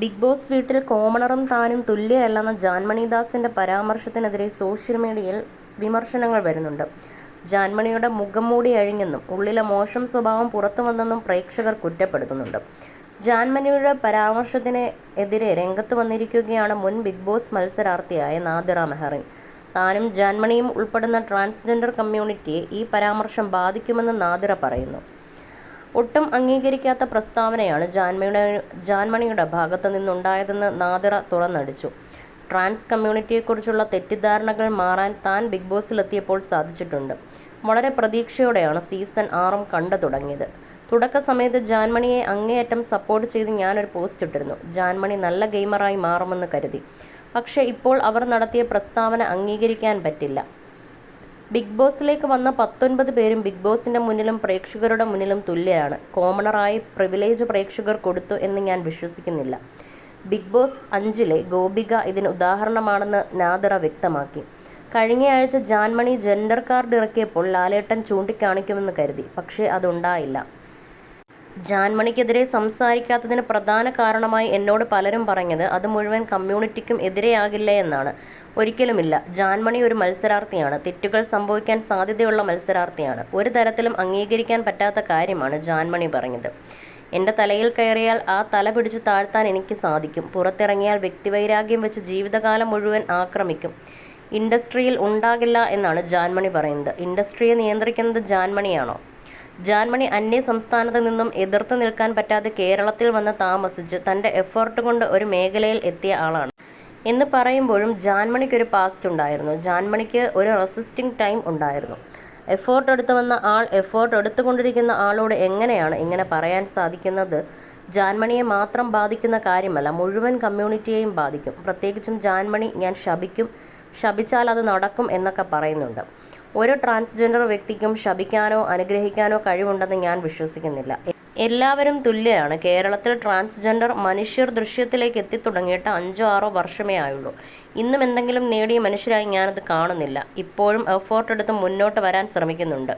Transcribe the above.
Big boss വീട്ടിൽ കോമണറും താനും തുല്യരല്ലെന്ന ജാൻമണിദാസിന്റെ പരാമർശത്തിനെതിരെ social മീഡിയയിൽ വിമർശനങ്ങൾ വരുന്നുണ്ട്. ജാൻമണിയുടെ മുഖം മൂടി അഴിഞ്ഞെന്നും ഉള്ളിലെ മോശം സ്വഭാവം പുറത്തുവന്നെന്നും പ്രേക്ഷകർ കുറ്റപ്പെടുത്തുന്നുണ്ട്. ജാൻമണിയുടെ പരാമർശത്തിന് എതിരെ രംഗത്ത് വന്നിരിക്കുകയാണ് മുൻ ബിഗ് ബോസ് മത്സരാർത്ഥിയായ നാദിറ മെഹറിൻ. താനും ജാൻമണിയും ഉൾപ്പെടുന്ന ട്രാൻസ്ജെൻഡർ കമ്മ്യൂണിറ്റിയെ ഈ പരാമർശം ബാധിക്കുമെന്ന് നാദിറ പറയുന്നു. ഒട്ടും അംഗീകരിക്കാത്ത പ്രസ്താവനയാണ് ജാൻമണിയുടെ ജാൻമണിയുടെ ഭാഗത്തു നിന്നുണ്ടായതെന്ന് നാദിറ തുറന്നടിച്ചു. ട്രാൻസ് കമ്മ്യൂണിറ്റിയെക്കുറിച്ചുള്ള തെറ്റിദ്ധാരണകൾ മാറാൻ താൻ ബിഗ് ബോസിലെത്തിയപ്പോൾ സാധിച്ചിട്ടുണ്ട്. വളരെ പ്രതീക്ഷയോടെയാണ് സീസൺ ആറും കണ്ടു തുടങ്ങിയത്. തുടക്ക സമയത്ത് ജാൻമണിയെ അങ്ങേയറ്റം സപ്പോർട്ട് ചെയ്ത് ഞാനൊരു പോസ്റ്റ് ഇട്ടിരുന്നു. ജാൻമണി നല്ല ഗെയിമറായി മാറുമെന്ന് കരുതി. പക്ഷേ ഇപ്പോൾ അവർ നടത്തിയ പ്രസ്താവന അംഗീകരിക്കാൻ പറ്റില്ല. ബിഗ് ബോസിലേക്ക് വന്ന പത്തൊൻപത് പേരും ബിഗ് ബോസിന്റെ മുന്നിലും പ്രേക്ഷകരുടെ മുന്നിലും തുല്യരാണ്. കോമണറായി പ്രിവിലേജ് പ്രേക്ഷകർ കൊടുത്തു എന്ന് ഞാൻ വിശ്വസിക്കുന്നില്ല. ബിഗ് ബോസ് അഞ്ചിലെ ഗോപിക ഇതിന് ഉദാഹരണമാണെന്ന് നാദിറ വ്യക്തമാക്കി. കഴിഞ്ഞയാഴ്ച ജാൻമണി ജെൻഡർ കാർഡ് ഇറക്കിയപ്പോൾ ലാലേട്ടൻ ചൂണ്ടിക്കാണിക്കുമെന്ന് കരുതി. പക്ഷേ അതുണ്ടായില്ല. ജാൻമണിക്കെതിരെ സംസാരിക്കാത്തതിന് പ്രധാന കാരണമായി എന്നോട് പലരും പറഞ്ഞത് അത് മുഴുവൻ കമ്മ്യൂണിറ്റിക്കും എതിരെയാകില്ലേ എന്നാണ്. ഒരിക്കലുമില്ല. ജാൻമണി ഒരു മത്സരാർത്ഥിയാണ്. തെറ്റുകൾ സംഭവിക്കാൻ സാധ്യതയുള്ള മത്സരാർത്ഥിയാണ്. ഒരു തരത്തിലും അംഗീകരിക്കാൻ പറ്റാത്ത കാര്യമാണ് ജാൻമണി പറഞ്ഞത്. എന്റെ തലയിൽ കയറിയാൽ ആ തല പിടിച്ച് താഴ്ത്താൻ എനിക്ക് സാധിക്കും. പുറത്തിറങ്ങിയാൽ വ്യക്തിവൈരാഗ്യം വെച്ച് ജീവിതകാലം മുഴുവൻ ആക്രമിക്കും. ഇൻഡസ്ട്രിയിൽ ഉണ്ടാകില്ല എന്നാണ് ജാൻമണി പറയുന്നത്. ഇൻഡസ്ട്രിയെ നിയന്ത്രിക്കുന്നത് ജാൻമണിയാണോ? ജാൻമണി അന്യ സംസ്ഥാനത്ത് നിന്നും എതിർത്ത് നിൽക്കാൻ പറ്റാതെ കേരളത്തിൽ വന്ന് താമസിച്ച് തന്റെ എഫേർട്ട് കൊണ്ട് ഒരു മേഖലയിൽ എത്തിയ ആളാണ്. എന്ന് പറയുമ്പോഴും ജാൻമണിക്ക് ഒരു പാസ്റ്റ് ഉണ്ടായിരുന്നു. ജാൻമണിക്ക് ഒരു റെസിസ്റ്റിംഗ് ടൈം ഉണ്ടായിരുന്നു. എഫേർട്ട് എടുത്തു വന്ന ആൾ എഫേർട്ട് എടുത്തുകൊണ്ടിരിക്കുന്ന ആളോട് എങ്ങനെയാണ് ഇങ്ങനെ പറയാൻ സാധിക്കുന്നത്? ജാൻമണിയെ മാത്രം ബാധിക്കുന്ന കാര്യമല്ല. മുഴുവൻ കമ്മ്യൂണിറ്റിയെയും ബാധിക്കും. പ്രത്യേകിച്ചും ജാൻമണി ഞാൻ ശപിക്കും. ശപിച്ചാൽ അത് നടക്കും എന്നൊക്കെ പറയുന്നുണ്ട്. ഒരു ട്രാൻസ്ജെൻഡർ വ്യക്തിക്കും ശപിക്കാനോ അനുഗ്രഹിക്കാനോ കഴിവുണ്ടെന്ന് ഞാൻ വിശ്വസിക്കുന്നില്ല. എല്ലാവരും തുല്യരാണ്. കേരളത്തിൽ ട്രാൻസ്ജെൻഡർ മനുഷ്യർ ദൃശ്യത്തിലേക്ക് എത്തിത്തുടങ്ങിയിട്ട് അഞ്ചോ ആറോ വർഷമേ ആയുള്ളൂ. ഇന്നും എന്തെങ്കിലും നേടിയ മനുഷ്യരായി ഞാനത് കാണുന്നില്ല. ഇപ്പോഴും എഫേർട്ട് എടുത്ത് മുന്നോട്ട് വരാൻ ശ്രമിക്കുന്നുണ്ട്.